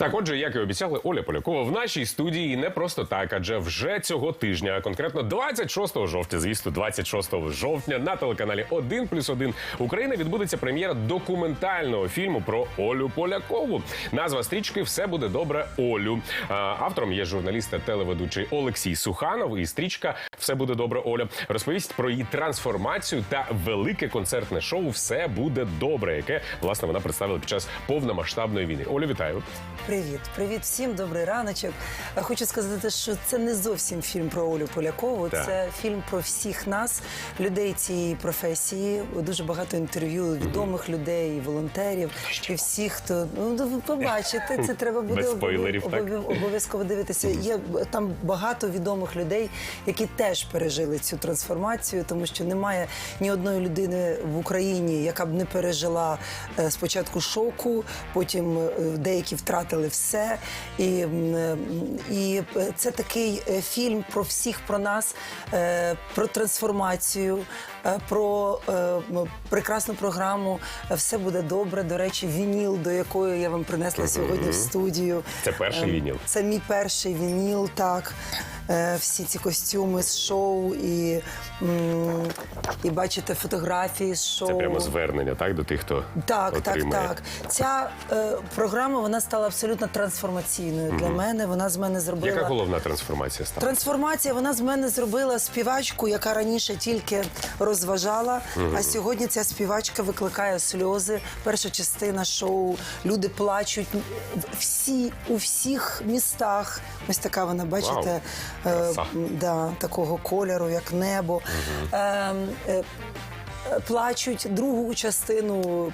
Так, отже, як і обіцяли, Оля Полякова в нашій студії не просто так, адже вже цього тижня, а конкретно 26 жовтня, звісно, 26 жовтня на телеканалі 1 плюс 1 Україна відбудеться прем'єра документального фільму про Олю Полякову. Назва стрічки Все буде добре, Олю. Автором є журналіст та телеведучий Олексій Суханов. І стрічка Все буде добре, Оля розповість про її трансформацію та велике концертне шоу Все буде добре, яке власне вона представила під час повномасштабної війни. Олю, вітаю. Привіт, привіт всім, добрий раночок. Е, Хочу сказати, що це не зовсім фільм про Олю Полякову. Так. Це фільм про всіх нас, людей цієї професії. Дуже багато інтерв'ю відомих людей, волонтерів, і всіх, хто ну ви побачите, це треба буде обов'язково дивитися. Є б- там багато відомих людей, які теж пережили цю трансформацію, тому що немає ні одної людини в Україні, яка б не пережила е, спочатку шоку, потім е, деякі втратили все. І, е, і е, це такий е, фільм про всіх, про нас, про трансформацію, про прекрасну програму. Все буде добре. До речі, вініл, до якої я вам принесла сьогодні в студію. Це перший Ем, вініл. Це мій перший вініл, так. Е, Всі ці костюми з шоу і, і бачите фотографії з шоу. Це прямо звернення, так, до тих, хто Так, отримує. так, так. Ця е, програма вона стала абсолютно трансформаційною для мене. Вона з мене зробила Яка головна трансформація стала? Трансформація вона з мене зробила співачку, яка раніше тільки розважала. А сьогодні ця співачка викликає сльози. Перша частина шоу. Люди плачуть. Всі у всіх містах. Ось така вона, бачите, Вау. Е, Краса. да, такого кольору, як небо. Е, е, плачуть другу частину.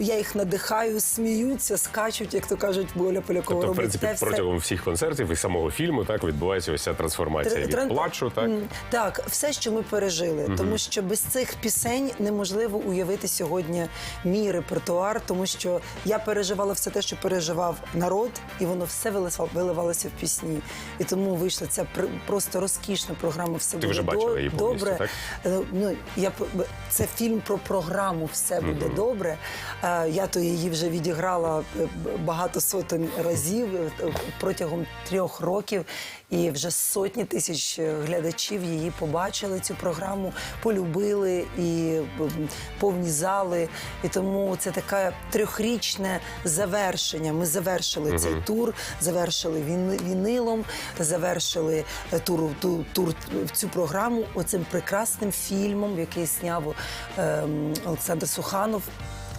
Я їх надихаю, сміються, скачуть, як то кажуть, Оля Полякова Тобто, в робить принципі, все. протягом всіх концертів і самого фільму так відбувається ось ця трансформація від Тран- плачу, так Так, все, що ми пережили, тому що без цих пісень неможливо уявити сьогодні мій репертуар, тому що я переживала все те, що переживав народ, і воно все виливалося в пісні. І тому вийшла ця пр- просто розкішна програма. Все буде вже бачила її повністю, добре. так? Е, Ну я це фільм про програму Все буде добре. Е, Я то її вже відіграла е, багато сотень разів е, протягом трьох років. І вже сотні тисяч е, глядачів її побачили цю програму, полюбили і повні зали. І тому це таке трьохрічне завершення. Ми завершили цей тур, завершили він, вінилом, завершили е, тур, ту, тур в цю програму оцим прекрасним фільмом, який зняв ем, Олександр Суханов.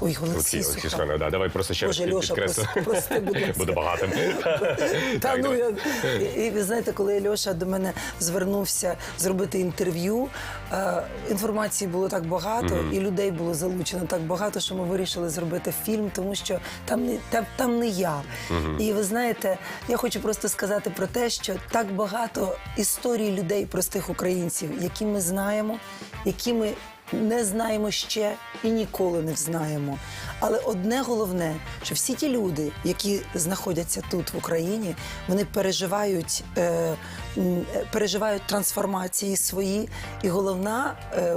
Ой, Олексій, Олексій Суханов. Да, давай просто ще Боже, під- Льоша, підкреслю. прос- прости, будь ласка. Буду багатим. Та Так, ну я і, і ви знаєте, коли Льоша до мене звернувся зробити інтерв'ю, е, інформації було так багато, і людей було залучено так багато, що ми вирішили зробити фільм, тому що там не там, там не я. І ви знаєте, я хочу просто сказати про те, що так багато історій людей, простих українців, які ми знаємо, які ми не знаємо ще і ніколи не знаємо. Але одне головне, що всі ті люди, які знаходяться тут в Україні, вони переживають, е, переживають трансформації свої. І головна е,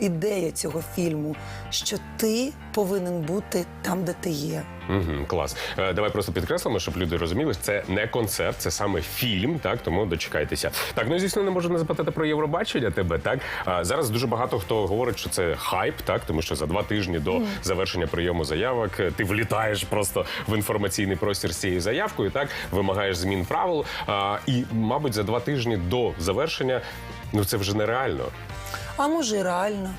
ідея цього фільму, що ти повинен бути там, де ти є. Мгм, клас. Е, Давай просто підкреслимо, щоб люди розуміли, що це не концерт, це саме фільм, так тому дочекайтеся. Так, ну звісно, не можу не запитати про Євробачення тебе. Так зараз дуже багато хто говорить, що це хайп, так тому що за два тижні до завершення прийому заявок е, ти влітаєш просто в інформаційний простір з цією заявкою, так вимагаєш змін правил. І, мабуть, за два тижні до завершення ну це вже нереально. А може, і реально.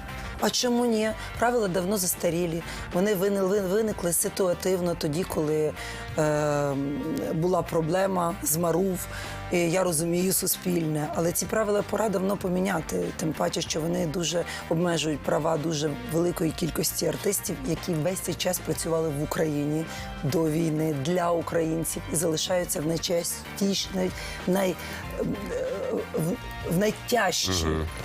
А чому ні? Правила давно застарілі. Вони виникли ситуативно тоді, коли е, була проблема з Марув. Я розумію суспільне, але ці правила пора давно поміняти. Тим паче, що вони дуже обмежують права дуже великої кількості артистів, які весь цей час працювали в Україні до війни для українців і залишаються в найчастіш, най, най, е, в, в найтяжчий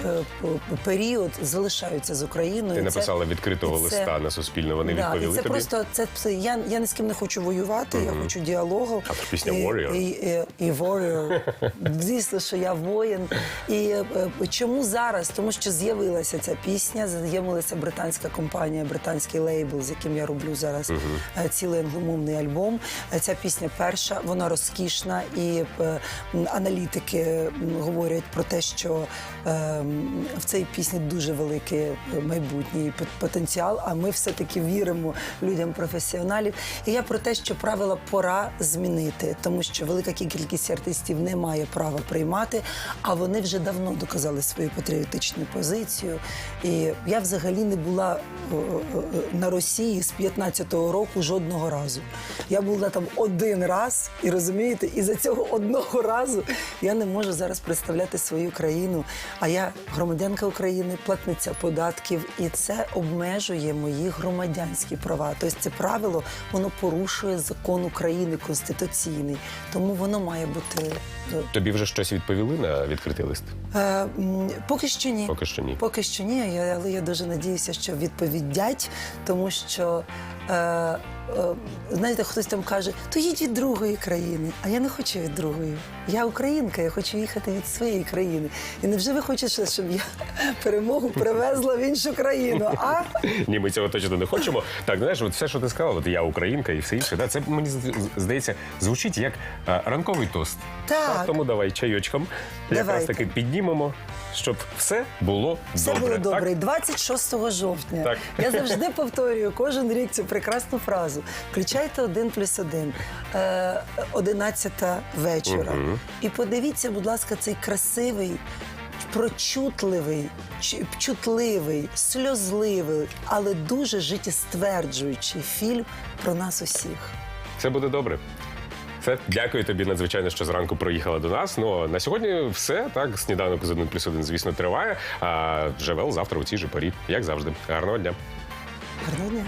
п- період залишаються з Україною. Ти І це- написала відкритого це- листа на Суспільне. Вони Да, відповіли це тобі. просто це, це я, я ні з ким не хочу воювати, я хочу діалогу. А пісня Warrior. І, і, і Warrior. Звісно, що я воїн. І е, е, чому зараз? Тому що з'явилася ця пісня, з'явилася британська компанія, британський лейбл, з яким я роблю зараз е, цілий англомовний альбом. Ця пісня перша, вона розкішна, і аналітики говорять про те, що е, в цій пісні дуже великий е, майбутній потенціал. А ми все-таки віримо людям професіоналів. І я про те, що правила пора змінити, тому що велика кількість артистів не має права приймати, а вони вже давно доказали свою патріотичну позицію. І я взагалі не була е, е, на Росії з 15-го року жодного разу. Я була там один раз, і розумієте, і за цього одного разу я не можу зараз представляти свою країну. А я громадянка України, платниця податків, і це обмежує мої громадянські права. Тобто це правило воно порушує закон України конституційний, тому воно має бути. е, Тобі вже щось відповіли на відкритий лист? Е, поки що ні. Поки що ні. Поки що ні, але я дуже надіюся, що відповідять, тому що. Е, е, знаєте, хтось там каже, то їдь від другої країни. А я не хочу від другої. Я українка, я хочу їхати від своєї країни. І невже ви хочете, щоб я перемогу привезла в іншу країну? А Ні, ми цього точно не хочемо. Так, знаєш, от все, що ти сказала, от я українка і все інше. Да, це мені здається звучить як е, ранковий тост. Так. тому давай чайочком. Якраз таки піднімемо, щоб все було все добре. було Так? добре. І 26 жовтня. Так. Я завжди повторюю кожен рік цю прекрасну фразу. Включайте один плюс один, е, 11 вечора. І подивіться, будь ласка, цей красивий. Прочутливий, чутливий, сльозливий, але дуже життєстверджуючий фільм про нас усіх. Все буде добре. Все, дякую тобі надзвичайно, що зранку приїхала до нас. Ну на сьогодні все. Так, сніданок з 1 плюс 1, звісно, триває. А Жевел завтра у цій же порі, як завжди. Гарного дня. Гарного дня.